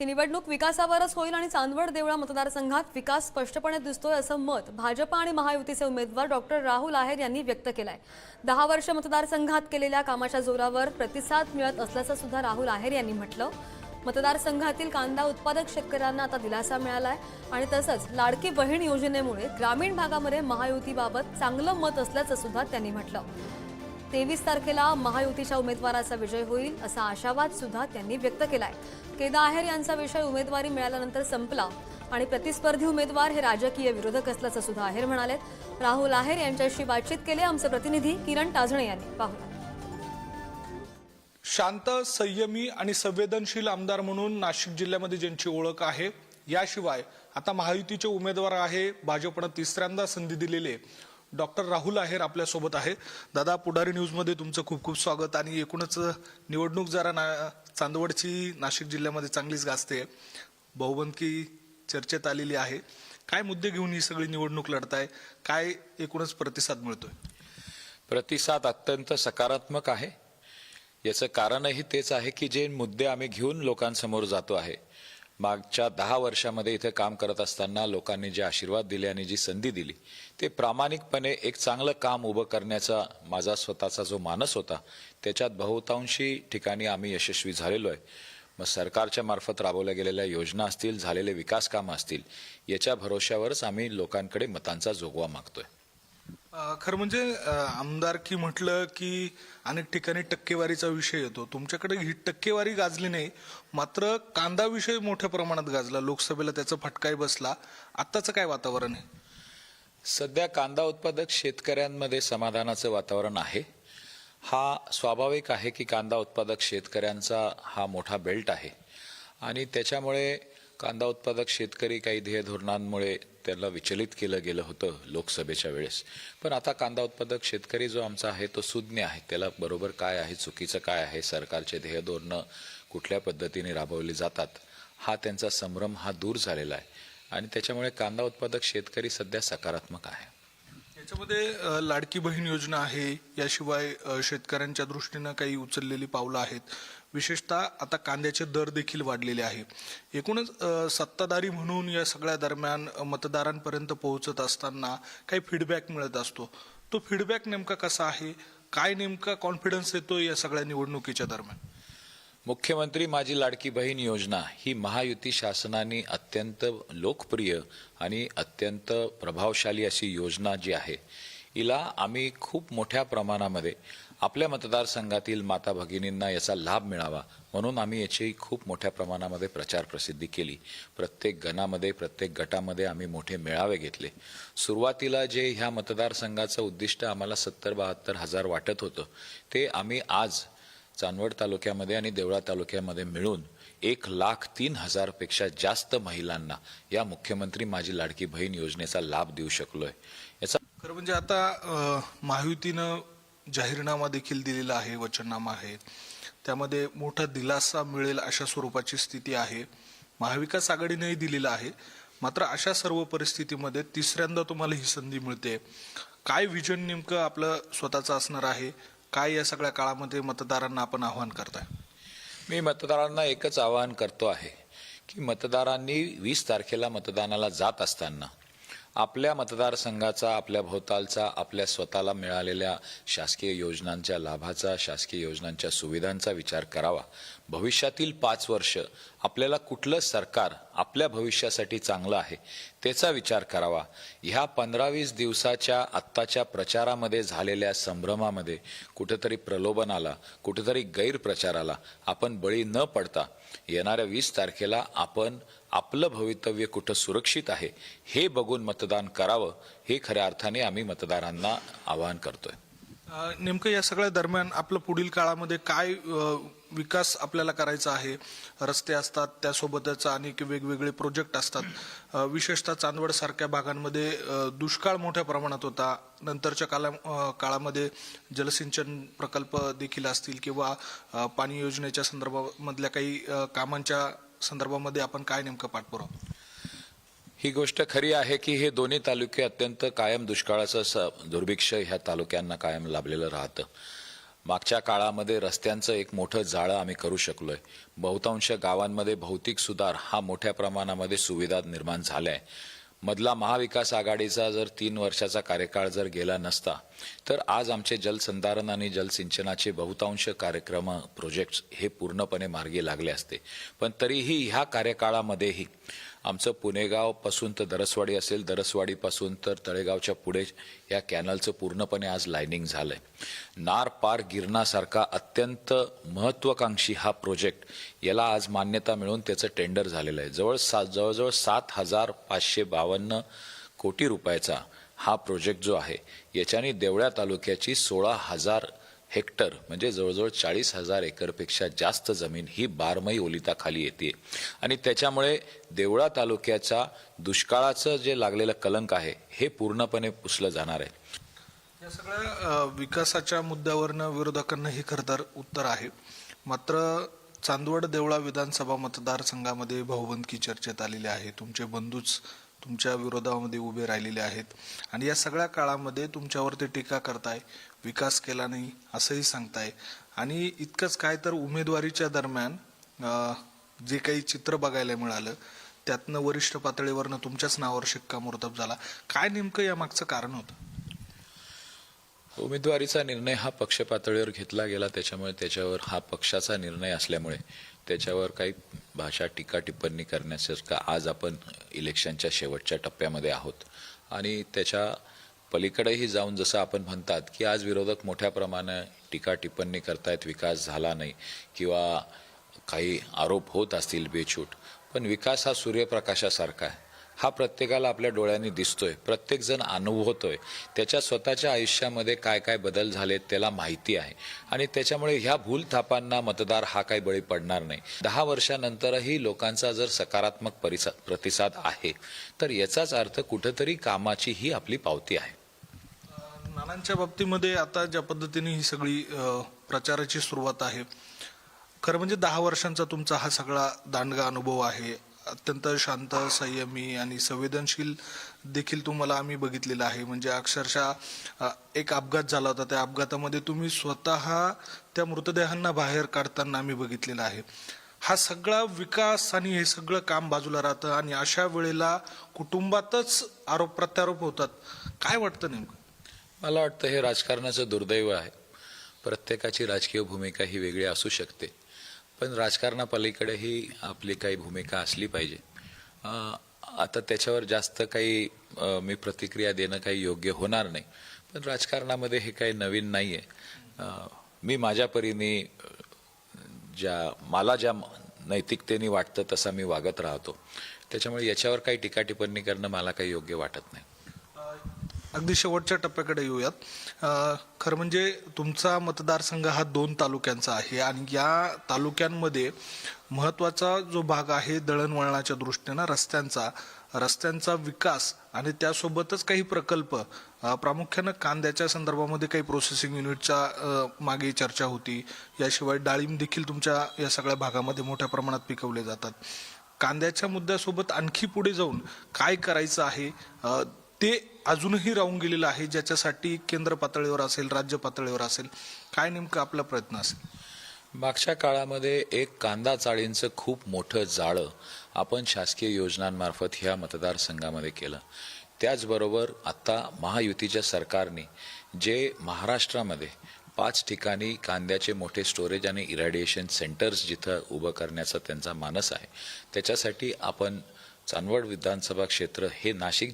ही निवडणूक विकासावरच होईल आणि चांदवड देवळा मतदारसंघात विकास स्पष्टपणे दिसतोय असं मत भाजपा आणि महायुतीचे उमेदवार डॉक्टर राहुल आहेर यांनी व्यक्त केलंय. दहा वर्ष मतदारसंघात केलेल्या कामाच्या जोरावर प्रतिसाद मिळत असल्याचं सुद्धा राहुल आहेर यांनी म्हटलं. मतदारसंघातील कांदा उत्पादक शेतकऱ्यांना आता दिलासा मिळालाय आणि तसंच लाडकी बहीण योजनेमुळे ग्रामीण भागामध्ये महायुतीबाबत चांगलं मत असल्याचं सुद्धा त्यांनी म्हटलं. तेवीस तारखेला महायुतीच्या उमेदवाराचा विजय होईल असा आशावाद सुद्धा त्यांनी व्यक्त केलाय. केदा आहेर यांचा विषय उमेदवारी मिळाल्यानंतर संपला आणि प्रतिस्पर्धी उमेदवार हे राजकीय विरोधक असल्याचं सुद्धा आहेर म्हणाले राहुल आहेर यांच्याशी बातचीत केली आमचे प्रतिनिधी किरण टाजणे यांनी. पाहूया. शांत संयमी आणि संवेदनशील आमदार म्हणून नाशिक जिल्ह्यामध्ये ज्यांची ओळख आहे याशिवाय आता महायुतीचे उमेदवार आहे भाजपनं तिसऱ्यांदा संधी दिलेले डॉक्टर राहुल आहेर आपल्यासोबत आहे. दादा पुढारी न्यूजमध्ये तुमचं खूप खूप स्वागत. आणि एकूणच निवडणूक जरा ना चांदवडची नाशिक जिल्ह्यामध्ये चांगलीच गाजते. बहुबंदकी चर्चेत आलेली आहे. काय मुद्दे घेऊन ही सगळी निवडणूक लढताय? काय एकूणच प्रतिसाद मिळतोय? प्रतिसाद अत्यंत सकारात्मक आहे. याचं कारणही तेच आहे की जे मुद्दे आम्ही घेऊन लोकांसमोर जातो आहे. मागच्या दहा वर्षामध्ये इथे काम करत असताना लोकांनी जे आशीर्वाद दिले आणि जी संधी दिली ते प्रामाणिकपणे एक चांगलं काम उभं करण्याचा माझा स्वतःचा जो मानस होता त्याच्यात बहुतांशी ठिकाणी आम्ही यशस्वी झालेलो आहे. मग सरकारच्या मार्फत राबवल्या गेलेल्या योजना असतील झालेले विकास कामं असतील याच्या भरोश्यावरच आम्ही लोकांकडे मतांचा जोगवा मागतोय. खरं म्हणजे आमदारकी म्हटलं की अनेक ठिकाणी टक्केवारीचा विषय येतो. तुमच्याकडे ही टक्केवारी गाजली नाही मात्र कांदा विषय मोठ्या प्रमाणात गाजला. लोकसभेला त्याचा फटकाही बसला. आत्ताचं काय वातावरण आहे? सध्या कांदा उत्पादक शेतकऱ्यांमध्ये समाधानाचं वातावरण आहे. हा स्वाभाविक आहे की कांदा उत्पादक शेतकऱ्यांचा हा मोठा बेल्ट आहे. आणि त्याच्यामुळे कांदा उत्पादक शेतकरी काही ध्येय धोरणांमुळे त्याला विचलित केलं गेलं होतं लोकसभेच्या वेळेस. पण आता कांदा उत्पादक शेतकरी जो आमचा आहे तो सुज्ञ आहे. त्याला बरोबर काय आहे चुकीचं काय आहे सरकारचे ध्येय धोरणं कुठल्या पद्धतीने राबवली जातात हा त्यांचा संभ्रम हा दूर झालेला आहे. आणि त्याच्यामुळे कांदा उत्पादक शेतकरी सध्या सकारात्मक आहे. याच्यामध्ये लाडकी बहीण योजना आहे. याशिवाय शेतकऱ्यांच्या दृष्टीनं काही उचललेली पावलं आहेत. विशेषतः आता कांद्याचे दर देखील वाढलेले आहे. एकूणच सत्ताधारी म्हणून या सगळ्या दरम्यान मतदारांपर्यंत पोहोचत असताना काही फीडबॅक मिळत असतो. तो फीडबॅक नेमका कसा आहे? काय नेमका कॉन्फिडन्स येतो या सगळ्या निवडणुकीच्या दरम्यान? मुख्यमंत्री माझी लाडकी बहीण योजना ही महायुती शासनाने अत्यंत लोकप्रिय आणि अत्यंत प्रभावशाली अशी योजना जी आहे. हिला आम्ही खूप मोठ्या प्रमाणामध्ये आपल्या मतदारसंघातील माता भगिनींना याचा लाभ मिळावा म्हणून आम्ही याची खूप मोठ्या प्रमाणामध्ये प्रचार प्रसिद्धी केली. प्रत्येक गणामध्ये प्रत्येक गटामध्ये आम्ही मोठे मेळावे घेतले. सुरुवातीला जे ह्या मतदारसंघाचं उद्दिष्ट आम्हाला सत्तर बहात्तर हजार वाटत होतं ते आम्ही आज चांदवड तालुक्यामध्ये आणि देवळा तालुक्यामध्ये मिळून एक लाख तीन हजारपेक्षा जास्त महिलांना या मुख्यमंत्री माझी लाडकी बहीण योजनेचा लाभ देऊ शकलोय. याचा खरं म्हणजे आता महायुतीनं जाहीरनामा देखील दिलेला आहे वचननामा आहे. त्यामध्ये मोठा दिलासा मिळेल अशा स्वरूपाची स्थिती आहे. महाविकास आघाडीनेही दिलेला आहे. मात्र अशा सर्व परिस्थितीमध्ये तिसऱ्यांदा तुम्हाला ही संधी मिळते. काय विजन नेमकं आपलं स्वतःचं असणार आहे? काय या सगळ्या काळामध्ये मतदारांना आपण आव्हान करताय? मी मतदारांना एकच आवाहन करतो आहे की मतदारांनी वीस तारखेला मतदानाला जात असताना आपल्या मतदारसंघाचा आपल्या भोवतालचा आपल्या स्वतःला मिळालेल्या शासकीय योजनांच्या लाभाचा शासकीय योजनांच्या सुविधांचा विचार करावा. भविष्यातील पाच वर्ष आपल्याला कुठलं सरकार आपल्या भविष्यासाठी चांगलं आहे त्याचा विचार करावा. ह्या पंधरा वीस दिवसाच्या आत्ताच्या प्रचारामध्ये झालेल्या संभ्रमामध्ये कुठेतरी प्रलोभनाला कुठेतरी गैरप्रचाराला आपण बळी न पडता येणाऱ्या वीस तारखेला आपण आपलं भवितव्य कुठं सुरक्षित आहे हे बघून मतदान करावं हे खऱ्या अर्थाने आम्ही मतदारांना आवाहन करतोय. नेमकं या सगळ्या दरम्यान आपलं पुढील काळामध्ये काय विकास आपल्याला करायचा आहे. रस्ते असतात त्यासोबतच अनेक वेगवेगळे प्रोजेक्ट असतात. विशेषतः चांदवडसारख्या भागांमध्ये दुष्काळ मोठ्या प्रमाणात होता. नंतरच्या काला काळामध्ये जलसिंचन प्रकल्प देखील असतील किंवा पाणी योजनेच्या संदर्भामधल्या काही कामांच्या संदर्भामध्ये आपण काय नेमकं पाठपुरावा? ही गोष्ट खरी आहे की हे दोन्ही तालुके अत्यंत कायम दुष्काळाचं दुर्भिक्ष ह्या तालुक्यांना कायम लाभलेलं राहतं. मागच्या काळामध्ये रस्त्यांचं एक मोठं जाळं आम्ही करू शकलोय. बहुतांश गावांमध्ये भौतिक सुधार हा मोठ्या प्रमाणामध्ये सुविधा निर्माण झाल्या आहे. मधला महाविकास आघाडीचा जर तीन वर्षाचा कार्यकाळ जर गेला नसता तर आज आमचे जलसंधारण आणि जलसिंचनाचे बहुतांश कार्यक्रम प्रोजेक्ट्स हे पूर्णपणे मार्गी लागले असते. पण तरीही ह्या कार्यकाळामध्येही आमचं पुणेगावपासून तर दरसवाडी असेल दरसवाडीपासून तर तळेगावच्या पुढे या कॅनलचं पूर्णपणे आज लाईनिंग आहे नार पार गिरणासारखा अत्यंत महत्वाकांक्षी हा प्रोजेक्ट याला आज मान्यता मिळून त्याचं टेंडर झालेलं आहे. जवळ सा जवळजवळ सात हजार पाचशे बावन्न कोटी रुपयाचा हा प्रोजेक्ट जो आहे याच्याने देवळ्या तालुक्याची सोळा हजार हेक्टर म्हणजे जवळजवळ चाळीस हजार एकरपेक्षा जास्त जमीन ही बारमई ओलिताखाली येते. आणि त्याच्यामुळे देवळा तालुक्याचा दुष्काळाचं जे लागलेलं कलंक आहे हे पूर्णपणे पुसलं जाणार आहे. या सगळ्या विकासाच्या मुद्द्यावरनं विरोधकांना हे खरं तर उत्तर आहे. मात्र चांदवड देवळा विधानसभा मतदारसंघामध्ये भाऊबंदकी चर्चेत आलेली आहे. तुमचे बंधूच तुमच्या विरोधामध्ये उभे राहिलेले आहेत. आणि या सगळ्या काळामध्ये तुमच्यावरती टीका करताय. विकास केला नाही असंही सांगताय. आणि इतकंच काय तर उमेदवारीच्या दरम्यान जे काही चित्र बघायला मिळालं त्यातनं वरिष्ठ पातळीवरनं तुमच्याच नावावर शिक्कामोर्तब झाला. काय नेमकं या मागचं कारण होतं? उमेदवारीचा निर्णय हा पक्ष पातळीवर घेतला गेला त्याच्यामुळे त्याच्यावर हा पक्षाचा निर्णय असल्यामुळे त्याच्यावर काही भाषा टीका टिप्पणी करण्यासारखं आज आपण इलेक्शनच्या शेवटच्या टप्प्यामध्ये आहोत. आणि त्याच्या पलीकडेही जाऊन जसं आपण म्हणतात की आज विरोधक मोठ्या प्रमाणे टीका टिप्पणी करतायत विकास झाला नाही किंवा काही आरोप होत असतील बेछूट पण विकास हा सूर्यप्रकाशासारखा आहे. हा प्रत्येकाला आपल्या डोळ्यांनी दिसतोय प्रत्येकजण अनुभवतोय. त्याच्या स्वतःच्या आयुष्यामध्ये काय काय बदल झालेत त्याला माहिती आहे. आणि त्याच्यामुळे ह्या भूलथापांना मतदार हा काही बळी पडणार नाही. दहा वर्षानंतरही लोकांचा जर सकारात्मक परिसा प्रतिसाद आहे तर याचाच अर्थ कुठंतरी कामाची ही आपली पावती आहे. नानांच्या बाबतीमध्ये आता ज्या पद्धतीने ही सगळी प्रचाराची सुरुवात आहे खरं म्हणजे दहा वर्षांचा तुमचा हा सगळा दांडगा अनुभव आहे. अत्यंत शांत संयमी आणि संवेदनशील देखील तुम्हाला आम्ही बघितलेलं आहे. म्हणजे अक्षरशः एक अपघात झाला होता. त्या अपघातामध्ये तुम्ही स्वतः त्या मृतदेहांना बाहेर काढताना आम्ही बघितलेलं आहे. हा सगळा विकास आणि हे सगळं काम बाजूला राहतं आणि अशा वेळेला कुटुंबातच आरोप प्रत्यारोप होतात. काय वाटतं नेमकं? मला वाटतं हे राजकारणाचं दुर्दैव आहे. प्रत्येकाची राजकीय भूमिका ही वेगळी असू शकते. पण राजकारणापलीकडेही आपली काही भूमिका असली पाहिजे. आता त्याच्यावर जास्त काही मी प्रतिक्रिया देणं काही योग्य होणार नाही. पण राजकारणामध्ये हे काही नवीन नाही आहे मी माझ्या परीने ज्या मला ज्या नैतिकतेने वाटतं तसा मी वागत राहतो. त्याच्यामुळे याच्यावर काही टीका टिप्पणी करणं मला काही योग्य वाटत नाही. अगदी शेवटच्या टप्प्याकडे येऊयात. खरं म्हणजे तुमचा मतदारसंघ हा दोन तालुक्यांचा आहे आणि या तालुक्यांमध्ये महत्त्वाचा जो भाग आहे दळणवळणाच्या दृष्टीनं रस्त्यांचा रस्त्यांचा विकास आणि त्यासोबतच काही प्रकल्प प्रामुख्यानं कांद्याच्या संदर्भामध्ये काही प्रोसेसिंग युनिटच्या मागे चर्चा होती. याशिवाय डाळिंब देखील तुमच्या या सगळ्या भागामध्ये मोठ्या प्रमाणात पिकवले जातात. कांद्याच्या मुद्द्यासोबत आणखी पुढे जाऊन काय करायचं आहे? ते अजूनही राहून गेलेलं आहे ज्याच्यासाठी केंद्र पातळीवर असेल राज्य पातळीवर असेल. काय नेमकं आपला प्रयत्न असेल? मागच्या काळामध्ये एक कांदा चाळींचं खूप मोठं जाळं आपण शासकीय योजनांमार्फत ह्या मतदारसंघामध्ये केलं. त्याचबरोबर आता महायुतीच्या सरकारने जे महाराष्ट्रामध्ये पाच ठिकाणी कांद्याचे मोठे स्टोरेज आणि इरॅडिएशन सेंटर्स जिथं उभं करण्याचा त्यांचा मानस आहे त्याच्यासाठी आपण चांदवड विधानसभा क्षेत्र हे नाशिक